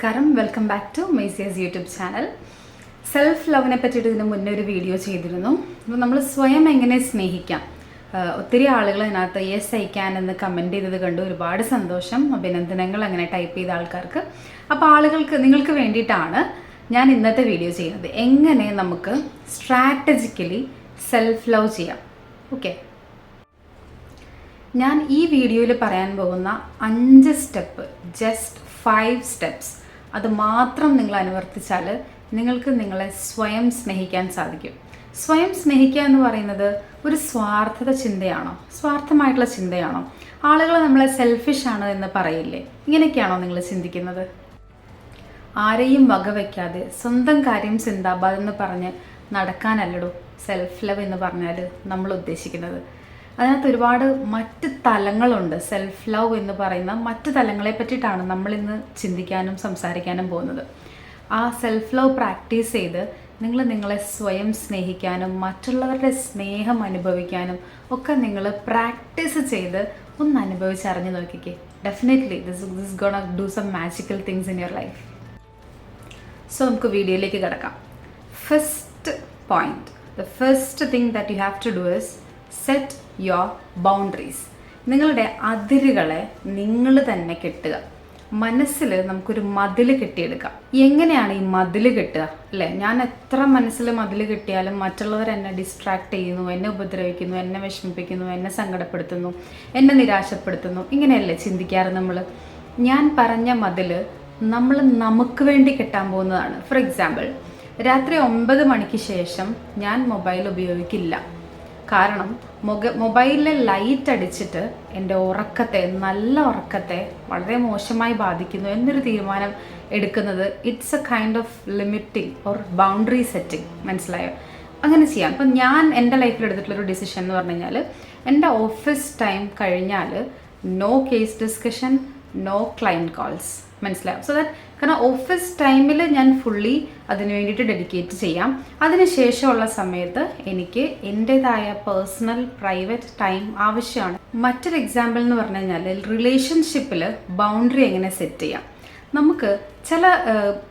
നമസ്കാരം. Welcome back to മെയ്സിയസ് YouTube channel self ലവിനെ പറ്റിയിട്ട് ഇതിന് മുന്നേ ഒരു വീഡിയോ ചെയ്തിരുന്നു. അപ്പോൾ നമ്മൾ സ്വയം എങ്ങനെ സ്നേഹിക്കാം? ഒത്തിരി ആളുകൾ അതിനകത്ത് യെസ് അയക്കാൻ എന്ന് കമന്റ് ചെയ്തത് കണ്ടു. ഒരുപാട് സന്തോഷം. അഭിനന്ദനങ്ങൾ അങ്ങനെ ടൈപ്പ് ചെയ്ത ആൾക്കാർക്ക്. അപ്പോൾ ആളുകൾക്ക് നിങ്ങൾക്ക് വേണ്ടിയിട്ടാണ് ഞാൻ ഇന്നത്തെ വീഡിയോ ചെയ്യുന്നത്. എങ്ങനെ നമുക്ക് സ്ട്രാറ്റജിക്കലി സെൽഫ് ലവ് ചെയ്യാം? ഓക്കെ ഞാൻ ഈ വീഡിയോയിൽ പറയാൻ പോകുന്ന അഞ്ച് സ്റ്റെപ്പ് ജസ്റ്റ് ഫൈവ് സ്റ്റെപ്സ് അത് മാത്രം നിങ്ങൾ അനുവർത്തിച്ചാൽ നിങ്ങൾക്ക് നിങ്ങളെ സ്വയം സ്നേഹിക്കാൻ സാധിക്കും. സ്വയം സ്നേഹിക്കുക എന്ന് പറയുന്നത് ഒരു സ്വാർത്ഥത ചിന്തയാണോ? സ്വാർത്ഥമായിട്ടുള്ള ചിന്തയാണോ? ആളുകൾ നമ്മളെ സെൽഫിഷ് ആണ് എന്ന് പറയില്ലേ? ഇങ്ങനെയൊക്കെയാണോ നിങ്ങൾ ചിന്തിക്കുന്നത്? ആരെയും വകവയ്ക്കാതെ സ്വന്തം കാര്യം ചിന്താബാദ് എന്ന് പറഞ്ഞ് നടക്കാനല്ലടോ? സെൽഫ് ലവ് എന്ന് പറഞ്ഞാൽ നമ്മൾ ഉദ്ദേശിക്കുന്നത്. അതിനകത്ത് ഒരുപാട് മറ്റ് തലങ്ങളുണ്ട്. സെൽഫ് ലവ് എന്ന് പറയുന്ന മറ്റ് തലങ്ങളെ പറ്റിയിട്ടാണ് നമ്മളിന്ന് ചിന്തിക്കാനും സംസാരിക്കാനും പോകുന്നത്. ആ സെൽഫ് ലവ് പ്രാക്ടീസ് ചെയ്ത് നിങ്ങൾ നിങ്ങളെ സ്വയം സ്നേഹിക്കാനും മറ്റുള്ളവരുടെ സ്നേഹം അനുഭവിക്കാനും ഒക്കെ നിങ്ങൾ പ്രാക്ടീസ് ചെയ്ത് ഒന്ന് അനുഭവിച്ചറിഞ്ഞു നോക്കിക്കേ. Definitely this this gonna do some magical things in your life so നമുക്ക് വീഡിയോയിലേക്ക് കിടക്കാം. First point the first thing that you have to do is set your boundaries നിങ്ങളുടെ അതിരുകളെ നിങ്ങൾ തന്നെ കെട്ടുക. മനസ്സിൽ നമുക്കൊരു മതിൽ കെട്ടിയെടുക്കാം. എങ്ങനെയാണ് ഈ മതിൽ കെട്ടുക? അല്ലേ? ഞാൻ എത്ര മനസ്സിൽ മതിൽ കെട്ടിയാലും മറ്റുള്ളവർ എന്നെ ഡിസ്ട്രാക്ട് ചെയ്യുന്നു എന്നെ ഉപദ്രവിക്കുന്നു എന്നെ വിഷമിപ്പിക്കുന്നു എന്നെ സങ്കടപ്പെടുത്തുന്നു എന്നെ നിരാശപ്പെടുത്തുന്നു. ഇങ്ങനെയല്ലേ ചിന്തിക്കാറ് നമ്മൾ ഞാൻ പറഞ്ഞ മതിൽ നമ്മൾ നമുക്ക് വേണ്ടി കെട്ടാൻ പോകുന്നതാണ്. ഫോർ എക്സാമ്പിൾ രാത്രി ഒമ്പത് മണിക്ക് ശേഷം ഞാൻ മൊബൈൽ ഉപയോഗിക്കില്ല. കാരണം മൊബ മൊബൈലിലെ ലൈറ്റ് അടിച്ചിട്ട് എന്റെ ഉറക്കത്തെ നല്ല ഉറക്കത്തെ വളരെ മോശമായി ബാധിക്കുന്നു എന്നൊരു തീരുമാനം എടുക്കുന്നത് it's a kind of limiting or boundary setting മനസ്സിലായോ? അങ്ങനെ ചെയ്യാം. ഇപ്പം ഞാൻ എന്റെ ലൈഫിൽ എടുത്തിട്ടുള്ളൊരു ഡിസിഷൻ എന്ന് പറഞ്ഞു കഴിഞ്ഞാൽ എന്റെ ഓഫീസ് ടൈം കഴിഞ്ഞാൽ no case discussion no client calls മനസ്സിലാവും സോ ദാറ്റ് കാരണം ഓഫീസ് ടൈമിൽ ഞാൻ ഫുള്ളി അതിന് വേണ്ടിയിട്ട് ഡെഡിക്കേറ്റ് ചെയ്യാം. അതിനുശേഷമുള്ള സമയത്ത് എനിക്ക് എന്റെതായ പേഴ്സണൽ പ്രൈവറ്റ് ടൈം ആവശ്യമാണ്. മറ്റൊരു എക്സാമ്പിൾ എന്ന് പറഞ്ഞു കഴിഞ്ഞാൽ റിലേഷൻഷിപ്പിൽ ബൗണ്ടറി എങ്ങനെ സെറ്റ് ചെയ്യാം? നമുക്ക് ചില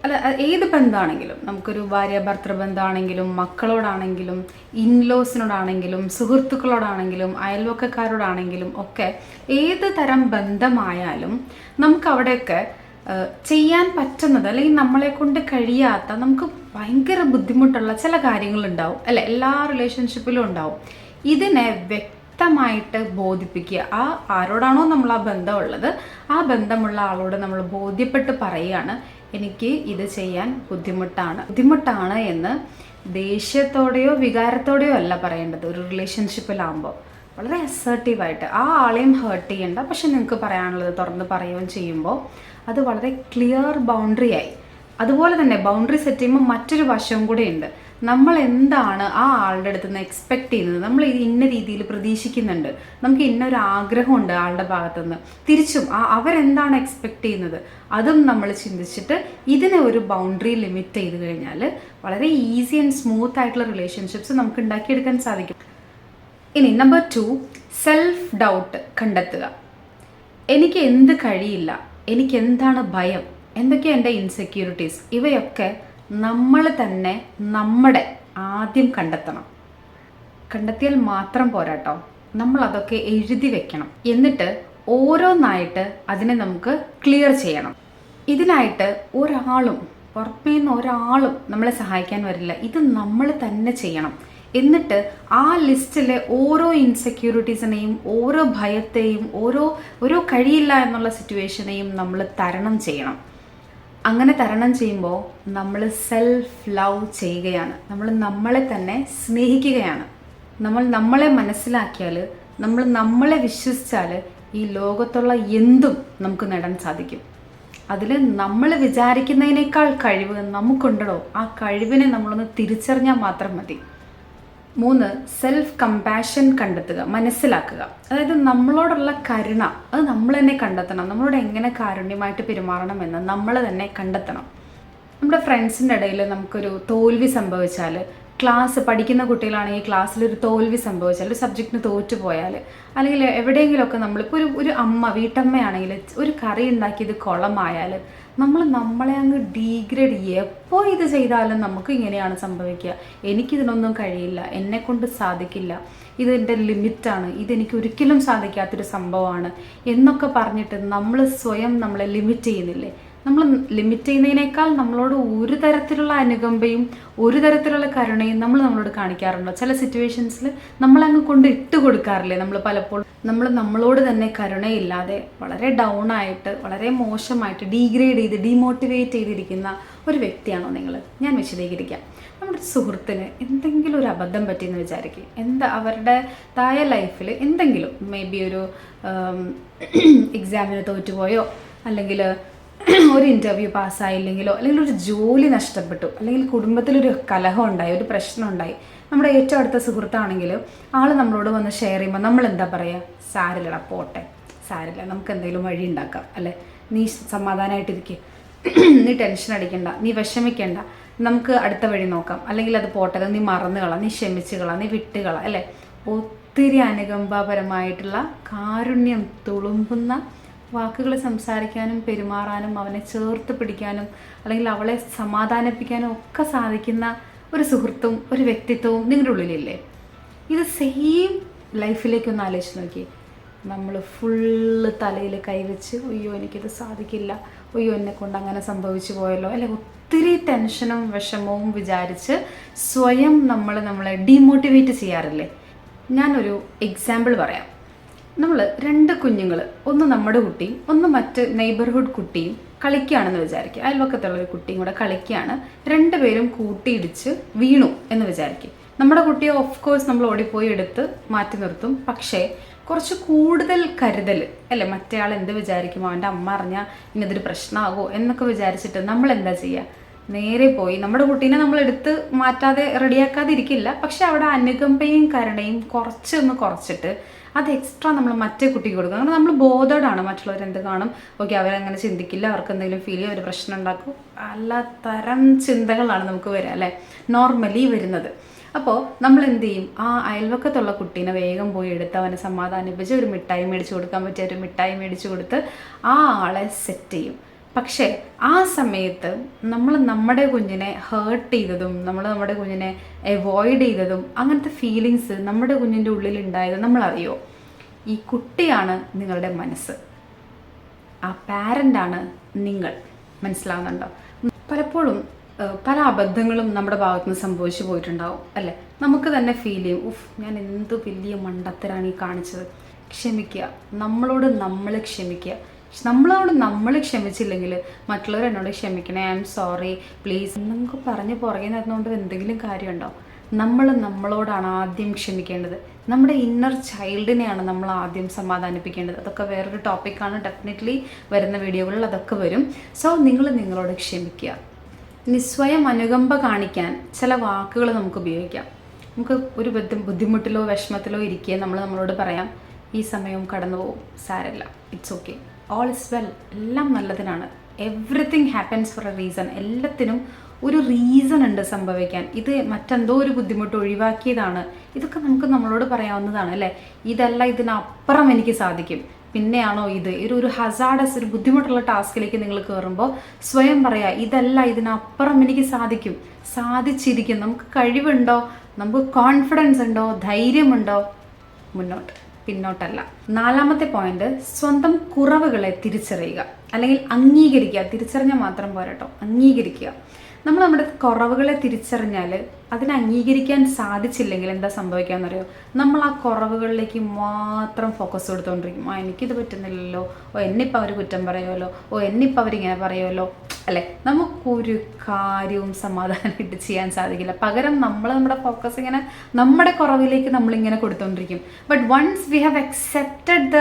അല്ല ഏത് ബന്ധമാണെങ്കിലും നമുക്കൊരു ഭാര്യ ഭർത്തൃ ബന്ധമാണെങ്കിലും മക്കളോടാണെങ്കിലും ഇൻലോസിനോടാണെങ്കിലും സുഹൃത്തുക്കളോടാണെങ്കിലും അയൽവക്കക്കാരോടാണെങ്കിലും ഒക്കെ ഏത് തരം ബന്ധമായാലും നമുക്ക് അവിടെയൊക്കെ ചെയ്യാൻ പറ്റുന്നത് അല്ലെങ്കിൽ നമ്മളെ കൊണ്ട് കഴിയാത്ത നമുക്ക് ഭയങ്കര ബുദ്ധിമുട്ടുള്ള ചില കാര്യങ്ങളുണ്ടാവും. അല്ലെ എല്ലാ റിലേഷൻഷിപ്പിലും ഉണ്ടാവും. ഇതിനെ വ്യക്തമായിട്ട് ബോധിപ്പിക്കുക. ആ ആരോടാണോ നമ്മൾ ആ ബന്ധമുള്ളത് ആ ബന്ധമുള്ള ആളോട് നമ്മൾ ബോധ്യപ്പെട്ട് പറയുകയാണ്. എനിക്ക് ഇത് ചെയ്യാൻ ബുദ്ധിമുട്ടാണ്. ബുദ്ധിമുട്ടാണ് എന്ന് ദേഷ്യത്തോടെയോ വികാരത്തോടെയോ അല്ല പറയേണ്ടത്. ഒരു റിലേഷൻഷിപ്പിലാകുമ്പോൾ വളരെ അസേർട്ടീവായിട്ട് ആ ആളെയും ഹേർട്ട് ചെയ്യണ്ട. പക്ഷെ നിങ്ങൾക്ക് പറയാനുള്ളത് തുറന്ന് പറയുകയും ചെയ്യുമ്പോൾ അത് വളരെ ക്ലിയർ ബൗണ്ടറി ആയി. അതുപോലെ തന്നെ ബൗണ്ടറി സെറ്റ് ചെയ്യുമ്പോൾ മറ്റൊരു വശവും കൂടെ ഉണ്ട്. നമ്മൾ എന്താണ് ആ ആളുടെ അടുത്ത് നിന്ന് എക്സ്പെക്ട് ചെയ്യുന്നത്? നമ്മൾ ഇത് ഇന്ന രീതിയിൽ പ്രതീക്ഷിക്കുന്നുണ്ട്. നമുക്ക് ഇന്നൊരു ആഗ്രഹമുണ്ട് ആളുടെ ഭാഗത്തുനിന്ന്. തിരിച്ചും ആ അവരെന്താണ് എക്സ്പെക്ട് ചെയ്യുന്നത്? അതും നമ്മൾ ചിന്തിച്ചിട്ട് ഇതിനെ ഒരു ബൗണ്ടറി ലിമിറ്റ് ചെയ്ത് കഴിഞ്ഞാൽ വളരെ ഈസി ആൻഡ് സ്മൂത്ത് ആയിട്ടുള്ള റിലേഷൻഷിപ്സ് നമുക്ക് ഉണ്ടാക്കിയെടുക്കാൻ സാധിക്കും. ഇനി നമ്പർ ടു സെൽഫ് ഡൗട്ട് കണ്ടെത്തുക. എനിക്ക് എന്ത് കഴിയില്ല? എനിക്ക് എന്താണ് ഭയം? എന്തൊക്കെയാണ് എന്റെ ഇൻസെക്യൂരിറ്റീസ് ഇവയൊക്കെ നമ്മൾ തന്നെ നമ്മുടെ ആദ്യം കണ്ടെത്തണം. കണ്ടെത്തിയാൽ മാത്രം പോരാട്ടോ. നമ്മൾ അതൊക്കെ എഴുതി വെക്കണം. എന്നിട്ട് ഓരോന്നായിട്ട് അതിനെ നമുക്ക് ക്ലിയർ ചെയ്യണം. ഇതിനായിട്ട് ഒരാളും പുറമേ നിന്ന് ഒരാളും നമ്മളെ സഹായിക്കാൻ വരില്ല. ഇത് നമ്മൾ തന്നെ ചെയ്യണം. എന്നിട്ട് ആ ലിസ്റ്റിലെ ഓരോ ഇൻസെക്യൂരിറ്റീസിനെയും ഓരോ ഭയത്തെയും ഓരോ ഓരോ കഴിയില്ല എന്നുള്ള സിറ്റുവേഷനെയും നമ്മൾ തരണം ചെയ്യണം. അങ്ങനെ തരണം ചെയ്യുമ്പോൾ നമ്മൾ സെൽഫ് ലവ് ചെയ്യുകയാണ്. നമ്മൾ നമ്മളെ തന്നെ സ്നേഹിക്കുകയാണ്. നമ്മൾ നമ്മളെ മനസ്സിലാക്കിയാൽ നമ്മൾ നമ്മളെ വിശ്വസിച്ചാൽ ഈ ലോകത്തുള്ള എന്തും നമുക്ക് നേടാൻ സാധിക്കും. അതിൽ നമ്മൾ വിചാരിക്കുന്നതിനേക്കാൾ കഴിവ് നമുക്കുണ്ടോ ആ കഴിവിനെ നമ്മളൊന്ന് തിരിച്ചറിഞ്ഞാൽ മാത്രം മതി. മൂന്ന് സെൽഫ് കമ്പാഷൻ കണ്ടെത്തുക മനസ്സിലാക്കുക. അതായത് നമ്മളോടുള്ള കരുണ അത് നമ്മൾ തന്നെ കണ്ടെത്തണം. നമ്മളോട് എങ്ങനെ കാരുണ്യമായിട്ട് പെരുമാറണമെന്ന് നമ്മൾ തന്നെ കണ്ടെത്തണം. നമ്മുടെ ഫ്രണ്ട്സിന്റെ ഇടയിൽ നമുക്കൊരു തോൽവി സംഭവിച്ചാൽ ക്ലാസ് പഠിക്കുന്ന കുട്ടികളാണെങ്കിൽ ക്ലാസ്സിൽ ഒരു തോൽവി സംഭവിച്ചാൽ ഒരു സബ്ജക്റ്റിന് തോറ്റു പോയാൽ. അല്ലെങ്കിൽ എവിടെയെങ്കിലുമൊക്കെ നമ്മളിപ്പോൾ ഒരു ഒരു അമ്മ വീട്ടമ്മയാണെങ്കിൽ ഒരു കറി ഉണ്ടാക്കിയത് കുളമായാൽ നമ്മൾ നമ്മളെ അങ്ങ് ഡീഗ്രേഡ് എപ്പോൾ ഇത് ചെയ്താലും നമുക്ക് ഇങ്ങനെയാണ് സംഭവിക്കുക. എനിക്കിതിനൊന്നും കഴിയില്ല എന്നെക്കൊണ്ട് സാധിക്കില്ല. ഇതെന്റെ ലിമിറ്റാണ് ഇതെനിക്ക് ഒരിക്കലും സാധിക്കാത്തൊരു സംഭവമാണ് എന്നൊക്കെ പറഞ്ഞിട്ട് നമ്മൾ സ്വയം നമ്മളെ ലിമിറ്റ് ചെയ്യുന്നില്ലേ? നമ്മൾ ലിമിറ്റ് ചെയ്യുന്നതിനേക്കാൾ നമ്മളോട് ഒരു തരത്തിലുള്ള അനുകമ്പയും ഒരു തരത്തിലുള്ള കരുണയും നമ്മൾ നമ്മളോട് കാണിക്കാറുണ്ടോ. ചില സിറ്റുവേഷൻസിൽ നമ്മളങ്ങ് കൊണ്ട് ഇട്ട് കൊടുക്കാറില്ലേ നമ്മൾ പലപ്പോഴും? നമ്മൾ നമ്മളോട് തന്നെ കരുണയില്ലാതെ വളരെ ഡൗൺ ആയിട്ട് വളരെ മോശമായിട്ട് ഡീഗ്രേഡ് ചെയ്ത് ഡീമോട്ടിവേറ്റ് ചെയ്തിരിക്കുന്ന ഒരു വ്യക്തിയാണോ നിങ്ങൾ? ഞാൻ വിശദീകരിക്കാം. നമ്മുടെ സുഹൃത്തിന് എന്തെങ്കിലും ഒരു അബദ്ധം പറ്റിയെന്ന് വിചാരിക്കും. എന്താ അവരുടെ തായ ലൈഫിൽ എന്തെങ്കിലും മേ ബി ഒരു എക്സാമിന് തോറ്റുപോയോ? അല്ലെങ്കിൽ ഒരു ഇന്റർവ്യൂ പാസ്സായില്ലെങ്കിലോ അല്ലെങ്കിൽ ഒരു ജോലി നഷ്ടപ്പെട്ടു അല്ലെങ്കിൽ കുടുംബത്തിലൊരു കലഹം ഉണ്ടായി ഒരു പ്രശ്നം ഉണ്ടായി. നമ്മുടെ ഏറ്റവും അടുത്ത സുഹൃത്താണെങ്കിൽ ആൾ നമ്മളോട് വന്ന് ഷെയർ ചെയ്യുമ്പോൾ നമ്മൾ എന്താ പറയുക സാരില്ലടാ പോട്ടെ. സാരില്ല നമുക്ക് എന്തെങ്കിലും വഴി ഉണ്ടാക്കാം. അല്ലേ? നീ സമാധാനമായിട്ടിരിക്കുക നീ ടെൻഷൻ അടിക്കണ്ട. നീ വിഷമിക്കണ്ട. നമുക്ക് അടുത്ത വഴി നോക്കാം. അല്ലെങ്കിൽ അത് പോട്ടെ. നീ മറന്നു കള. നീ ക്ഷമിച്ചുകള നീ വിട്ടുകള അല്ലേ? ഒത്തിരി അനുകമ്പാപരമായിട്ടുള്ള കാരുണ്യം തുളുമ്പുന്ന വാക്കുകൾ സംസാരിക്കാനും പെരുമാറാനും അവനെ ചേർത്ത് പിടിക്കാനും അല്ലെങ്കിൽ അവളെ സമാധാനിപ്പിക്കാനും ഒക്കെ സാധിക്കുന്ന ഒരു സുഹൃത്തും ഒരു വ്യക്തിത്വവും നിങ്ങളുടെ ഉള്ളിലില്ലേ? ഇത് സെയിം ലൈഫിലേക്കൊന്ന് ആലോചിച്ച് നോക്കി. നമ്മൾ ഫുള്ള് തലയിൽ കൈവച്ച് അയ്യോ എനിക്കിത് സാധിക്കില്ല. അയ്യോ എന്നെ കൊണ്ട് അങ്ങനെ സംഭവിച്ചു പോയല്ലോ. അല്ലെ ഒത്തിരി ടെൻഷനും വിഷമവും വിചാരിച്ച് സ്വയം നമ്മൾ നമ്മളെ ഡീമോട്ടിവേറ്റ് ചെയ്യാറില്ലേ? ഞാനൊരു എക്സാമ്പിൾ പറയാം. നമ്മൾ രണ്ട് കുഞ്ഞുങ്ങൾ ഒന്ന് നമ്മുടെ കുട്ടിയും ഒന്ന് മറ്റ് നെയ്ബർഹുഡ് കുട്ടിയും കളിക്കുകയാണെന്ന് വിചാരിക്കുക. അയൽവക്കത്തുള്ള ഒരു കുട്ടിയും കൂടെ കളിക്കുകയാണ്. രണ്ടുപേരും കൂട്ടിയിടിച്ച് വീണു എന്ന് വിചാരിക്കും നമ്മുടെ കുട്ടിയെ ഓഫ് കോഴ്സ് നമ്മൾ ഓടിപ്പോയി എടുത്ത് മാറ്റി നിർത്തും. പക്ഷേ കുറച്ച് കൂടുതൽ കരുതൽ അല്ലെ? മറ്റേ ആൾ എന്ത് വിചാരിക്കും? അവന്റെ അമ്മ അറിഞ്ഞാൽ ഇനി അതൊരു പ്രശ്നമാകുമോ എന്നൊക്കെ വിചാരിച്ചിട്ട് നമ്മൾ എന്താ ചെയ്യുക? നേരെ പോയി. നമ്മുടെ കുട്ടീനെ നമ്മൾ എടുത്ത് മാറ്റാതെ റെഡിയാക്കാതെ ഇരിക്കില്ല പക്ഷെ അവിടെ അനുകമ്പയും കരുണയും കുറച്ചൊന്ന് കുറച്ചിട്ട് അത് എക്സ്ട്രാ നമ്മൾ മറ്റേ കുട്ടിക്ക് കൊടുക്കും. അങ്ങനെ നമ്മൾ ബോധേഡാണ് മറ്റുള്ളവർ എന്ത് കാണും. ഓക്കെ അവരങ്ങനെ ചിന്തിക്കില്ല അവർക്ക് എന്തെങ്കിലും ഫീൽ ചെയ്യും അവർ പ്രശ്നം ഉണ്ടാക്കും. പല തരം ചിന്തകളാണ് നമുക്ക് വരിക അല്ലേ? നോർമലി വരുന്നത്. അപ്പോൾ നമ്മൾ എന്ത് ചെയ്യും? ആ അയൽവക്കത്തുള്ള കുട്ടീനെ വേഗം പോയി എടുത്ത് അവനെ സമാധാനിപ്പിച്ച് ഒരു മിഠായി മേടിച്ച് കൊടുക്കാൻ പറ്റിയ ഒരു മിഠായി മേടിച്ച് കൊടുത്ത് ആ ആളെ സെറ്റ് ചെയ്യും. പക്ഷേ ആ സമയത്ത് നമ്മൾ നമ്മുടെ കുഞ്ഞിനെ ഹേർട്ട് ചെയ്തതും നമ്മൾ നമ്മുടെ കുഞ്ഞിനെ അവോയ്ഡ് ചെയ്തതും അങ്ങനത്തെ ഫീലിങ്സ് നമ്മുടെ കുഞ്ഞിന്റെ ഉള്ളിൽ ഉണ്ടായത് നമ്മളറിയോ? ഈ കുട്ടിയാണ് നിങ്ങളുടെ മനസ്സ്. ആ പാരന്റാണ് നിങ്ങൾ. മനസ്സിലാവുന്നുണ്ടോ? പലപ്പോഴും പല അബദ്ധങ്ങളും നമ്മുടെ ഭാഗത്തുനിന്ന് സംഭവിച്ചു പോയിട്ടുണ്ടാവും അല്ലേ? നമുക്ക് തന്നെ ഫീൽ ചെയ്യും ഉഫ് ഞാൻ എന്ത് വലിയ മണ്ടത്തരാണ് ഈ കാണിച്ചത്. ക്ഷമിക്കുക. നമ്മളോട് നമ്മൾ ക്ഷമിക്കുക. നമ്മളോട് നമ്മൾ ക്ഷമിച്ചില്ലെങ്കിൽ മറ്റുള്ളവർ എന്നോട് ക്ഷമിക്കണേ. ഐ എം സോറി പ്ലീസ് നമുക്ക് പറഞ്ഞ് പുറകെ നടന്നുകൊണ്ട് എന്തെങ്കിലും കാര്യമുണ്ടോ? നമ്മൾ നമ്മളോടാണ് ആദ്യം ക്ഷമിക്കേണ്ടത്. നമ്മുടെ ഇന്നർ ചൈൽഡിനെയാണ് നമ്മൾ ആദ്യം സമാധാനിപ്പിക്കേണ്ടത്. അതൊക്കെ വേറൊരു ടോപ്പിക്കാണ് ഡെഫിനറ്റ്ലി വരുന്ന വീഡിയോകളിൽ അതൊക്കെ വരും. സോ നിങ്ങൾ നിങ്ങളോട് ക്ഷമിക്കുക. ഇനി സ്വയം അനുകമ്പ കാണിക്കാൻ ചില വാക്കുകൾ നമുക്ക് ഉപയോഗിക്കാം. നമുക്ക് ഒരു ബുദ്ധി ബുദ്ധിമുട്ടിലോ വിഷമത്തിലോ ഇരിക്കുക നമ്മൾ നമ്മളോട് പറയാം ഈ സമയവും കടന്നു പോകും സാരല്ല it's okay all is well എല്ലാം നല്ലതിനാണ്. Everything happens for a reason എല്ലാത്തിനും ഒരു റീസൺ ഉണ്ട് സംഭവിക്കാൻ. ഇത് മറ്റെന്തോ ഒരു ബുദ്ധിമുട്ട് ഒഴിവാക്കിയതാണ്. ഇതൊക്കെ നമുക്ക് നമ്മളോട് പറയാവുന്നതാണ് അല്ലേ? ഇതല്ല ഇതിനപ്പുറം എനിക്ക് സാധിക്കും. പിന്നെയാണോ ഇത്? ഒരു ഒരു ഹസാഡസ് ഒരു ബുദ്ധിമുട്ടുള്ള ടാസ്കിലേക്ക് നിങ്ങൾ കയറുമ്പോൾ സ്വയം പറയാ ഇതല്ല ഇതിനപ്പുറം എനിക്ക് സാധിക്കും. സാധിച്ചിരിക്കും. നമുക്ക് കഴിവുണ്ടോ? നമുക്ക് കോൺഫിഡൻസ് ഉണ്ടോ? ധൈര്യമുണ്ടോ? മുന്നോട്ട്. പിന്നോട്ടല്ല. നാലാമത്തെ പോയിന്റ് സ്വന്തം കുറവുകളെ തിരിച്ചറിയുക. അല്ലെങ്കിൽ അംഗീകരിക്കുക. തിരിച്ചറിഞ്ഞാൽ മാത്രം പോരാട്ടോ. അംഗീകരിക്കുക. നമ്മൾ നമ്മുടെ കുറവുകളെ തിരിച്ചറിഞ്ഞാൽ അതിനെ അംഗീകരിക്കാൻ സാധിച്ചില്ലെങ്കിൽ എന്താ സംഭവിക്കാമെന്നറിയോ നമ്മൾ ആ കുറവുകളിലേക്ക് മാത്രം ഫോക്കസ് കൊടുത്തുകൊണ്ടിരിക്കും ആ എനിക്കിത് പറ്റുന്നില്ലല്ലോ. ഓ എന്നിപ്പോൾ അവർ കുറ്റം പറയുമല്ലോ ഓ എന്നിപ്പോൾ അവരിങ്ങനെ പറയുമല്ലോ അല്ലേ? നമുക്കൊരു കാര്യവും സമാധാനമായിട്ട് ചെയ്യാൻ സാധിക്കില്ല. പകരം നമ്മൾ നമ്മുടെ ഫോക്കസ് ഇങ്ങനെ നമ്മുടെ കുറവിലേക്ക് നമ്മളിങ്ങനെ കൊടുത്തുകൊണ്ടിരിക്കും but once we have accepted the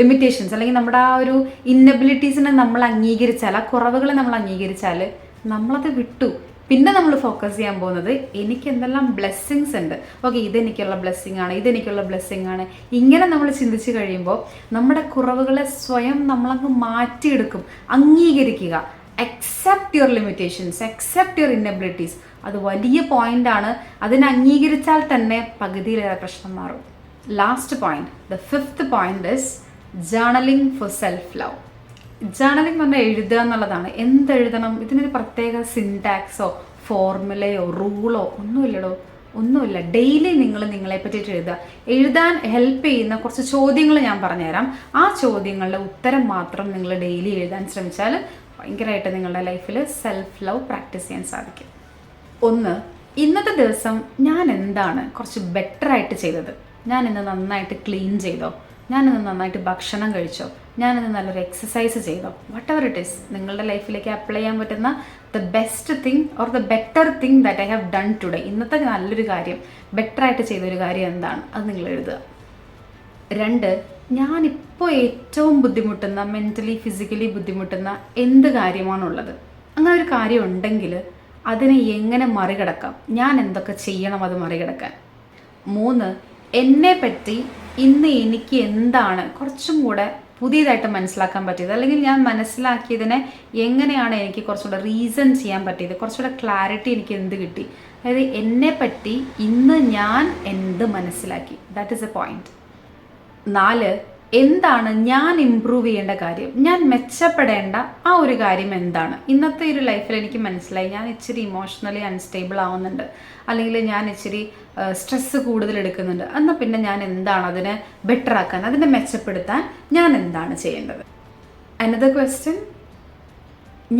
limitations അല്ലെങ്കിൽ നമ്മുടെ ആ ഒരു ഇന്നബിലിറ്റീസിനെ നമ്മൾ അംഗീകരിച്ചാൽ ആ കുറവുകളെ നമ്മൾ അംഗീകരിച്ചാൽ നമ്മളത് വിട്ടു. പിന്നെ നമ്മൾ ഫോക്കസ് ചെയ്യാൻ പോകുന്നത് എനിക്ക് എന്തെല്ലാം ബ്ലെസ്സിങ്സ് ഉണ്ട്. ഓക്കെ ഇതെനിക്കുള്ള ബ്ലെസ്സിങ് ആണ് ഇതെനിക്കുള്ള ബ്ലെസ്സിങ് ആണ്. ഇങ്ങനെ നമ്മൾ ചിന്തിച്ച് കഴിയുമ്പോൾ നമ്മുടെ കുറവുകളെ സ്വയം നമ്മളങ്ങ് മാറ്റിയെടുക്കും അംഗീകരിക്കുക. Accept your limitations accept your inabilities അത് വലിയ പോയിന്റ് ആണ്. അതിനെ അംഗീകരിച്ചാൽ തന്നെ പകുതിയിലേറെ പ്രശ്നം മാറും. Last point the fifth point is journaling for self love journaling പറഞ്ഞാൽ എഴുതുക എന്നുള്ളതാണ്. എന്തെഴുതണം? ഇതിനൊരു പ്രത്യേക സിൻടാക്സോ ഫോർമുലയോ റൂളോ ഒന്നുമില്ലടോ. ഒന്നുമില്ല. ഡെയിലി നിങ്ങൾ നിങ്ങളെ പറ്റിയിട്ട് എഴുതുക. എഴുതാൻ ഹെൽപ്പ് ചെയ്യുന്ന കുറച്ച് ചോദ്യങ്ങൾ ഞാൻ പറഞ്ഞുതരാം. ആ ചോദ്യങ്ങളുടെ ഉത്തരം മാത്രം നിങ്ങൾ ഡെയിലി എഴുതാൻ ശ്രമിച്ചാൽ ഭയങ്കരമായിട്ട് നിങ്ങളുടെ ലൈഫിൽ സെൽഫ് ലവ് പ്രാക്ടീസ് ചെയ്യാൻ സാധിക്കും. ഒന്ന് ഇന്നത്തെ ദിവസം ഞാൻ എന്താണ് കുറച്ച് ബെറ്ററായിട്ട് ചെയ്തത്? ഞാൻ ഇന്ന് നന്നായിട്ട് ക്ലീൻ ചെയ്തോ? ഞാൻ ഇന്ന് നന്നായിട്ട് ഭക്ഷണം കഴിച്ചോ? ഇന്ന് നല്ലൊരു എക്സസൈസ് ചെയ്തോ. വട്ട് എവർ ഇറ്റ് ഈസ് നിങ്ങളുടെ ലൈഫിലേക്ക് അപ്ലൈ ചെയ്യാൻ പറ്റുന്ന the best thing or the better thing that I have done today ഇന്നത്തെ നല്ലൊരു കാര്യം ബെറ്ററായിട്ട് ചെയ്തൊരു കാര്യം എന്താണ്? അത് നിങ്ങൾ എഴുതുക. രണ്ട് ഞാനിപ്പോൾ ഏറ്റവും ബുദ്ധിമുട്ടുന്ന മെന്റലി ഫിസിക്കലി ബുദ്ധിമുട്ടുന്ന എന്ത് കാര്യമാണുള്ളത്? അങ്ങനെ ഒരു കാര്യം ഉണ്ടെങ്കിൽ അതിനെ എങ്ങനെ മറികടക്കാം? ഞാൻ എന്തൊക്കെ ചെയ്യണം അത് മറികടക്കാൻ? മൂന്ന് എന്നെ പറ്റി ഇന്ന് എനിക്ക് എന്താണ് കുറച്ചും കൂടെ പുതിയതായിട്ട് മനസ്സിലാക്കാൻ പറ്റിയത്. അല്ലെങ്കിൽ ഞാൻ മനസ്സിലാക്കിയതിനെ എങ്ങനെയാണ് എനിക്ക് കുറച്ചുകൂടെ റീസൺ ചെയ്യാൻ പറ്റിയത്? കുറച്ചുകൂടെ ക്ലാരിറ്റി എനിക്ക് എന്ത് കിട്ടി? അതായത് എന്നെ പറ്റി ഇന്ന് ഞാൻ എന്ത് മനസ്സിലാക്കി? ദാറ്റ് ഇസ് എ പോയിന്റ് നാല് എന്താണ് ഞാൻ ഇമ്പ്രൂവ് ചെയ്യേണ്ട കാര്യം? ഞാൻ മെച്ചപ്പെടേണ്ട ആ ഒരു കാര്യം എന്താണ്? ഇന്നത്തെ ഒരു ലൈഫിൽ എനിക്ക് മനസ്സിലായി. ഞാൻ ഇച്ചിരി ഇമോഷണലി അൺസ്റ്റേബിൾ ആവുന്നുണ്ട്. അല്ലെങ്കിൽ ഞാൻ ഇച്ചിരി സ്ട്രെസ്സ് കൂടുതൽ എടുക്കുന്നുണ്ട്. എന്നാൽ പിന്നെ ഞാൻ എന്താണ് അതിനെ ബെറ്റർ ആക്കാൻ അതിനെ മെച്ചപ്പെടുത്താൻ ഞാൻ എന്താണ് ചെയ്യേണ്ടത്? അനദർ ക്വസ്റ്റ്യൻ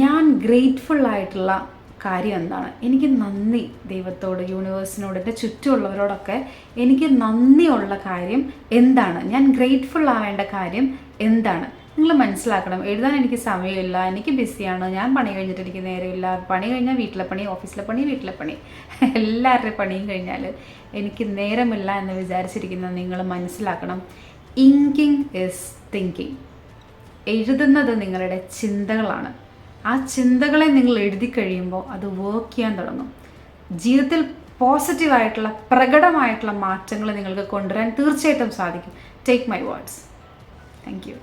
ഞാൻ ഗ്രേറ്റ്ഫുൾ ആയിട്ടുള്ള കാര്യം എന്താണ്? എനിക്ക് നന്ദി ദൈവത്തോട് യൂണിവേഴ്സിനോട് എന്റെ ചുറ്റുമുള്ളവരോടൊക്കെ എനിക്ക് നന്ദിയുള്ള കാര്യം എന്താണ്? ഞാൻ ഗ്രേറ്റ്ഫുൾ ആവേണ്ട കാര്യം എന്താണ്? നിങ്ങൾ മനസ്സിലാക്കണം എഴുതാൻ എനിക്ക് സമയമില്ല എനിക്ക് ബിസിയാണ് ഞാൻ പണി കഴിഞ്ഞിട്ട് എനിക്ക് നേരമില്ല പണി കഴിഞ്ഞാൽ വീട്ടിലെ പണി ഓഫീസിലെ പണി വീട്ടിലെ പണി. എല്ലാവരുടെയും പണിയും കഴിഞ്ഞാൽ എനിക്ക് നേരമില്ല എന്ന് വിചാരിച്ചിരിക്കുന്നത് നിങ്ങൾ മനസ്സിലാക്കണം. ഇങ്കിങ് ഇസ് തിങ്കിങ് എഴുതുന്നത് നിങ്ങളുടെ ചിന്തകളാണ്. ആ ചിന്തകളെ നിങ്ങൾ എഴുതി കഴിയുമ്പോൾ അത് വർക്ക് ചെയ്യാൻ തുടങ്ങും. ജീവിതത്തിൽ പോസിറ്റീവായിട്ടുള്ള പ്രകടമായിട്ടുള്ള മാറ്റങ്ങൾ നിങ്ങൾക്ക് കൊണ്ടുവരാൻ തീർച്ചയായിട്ടും സാധിക്കും. Take my words thank you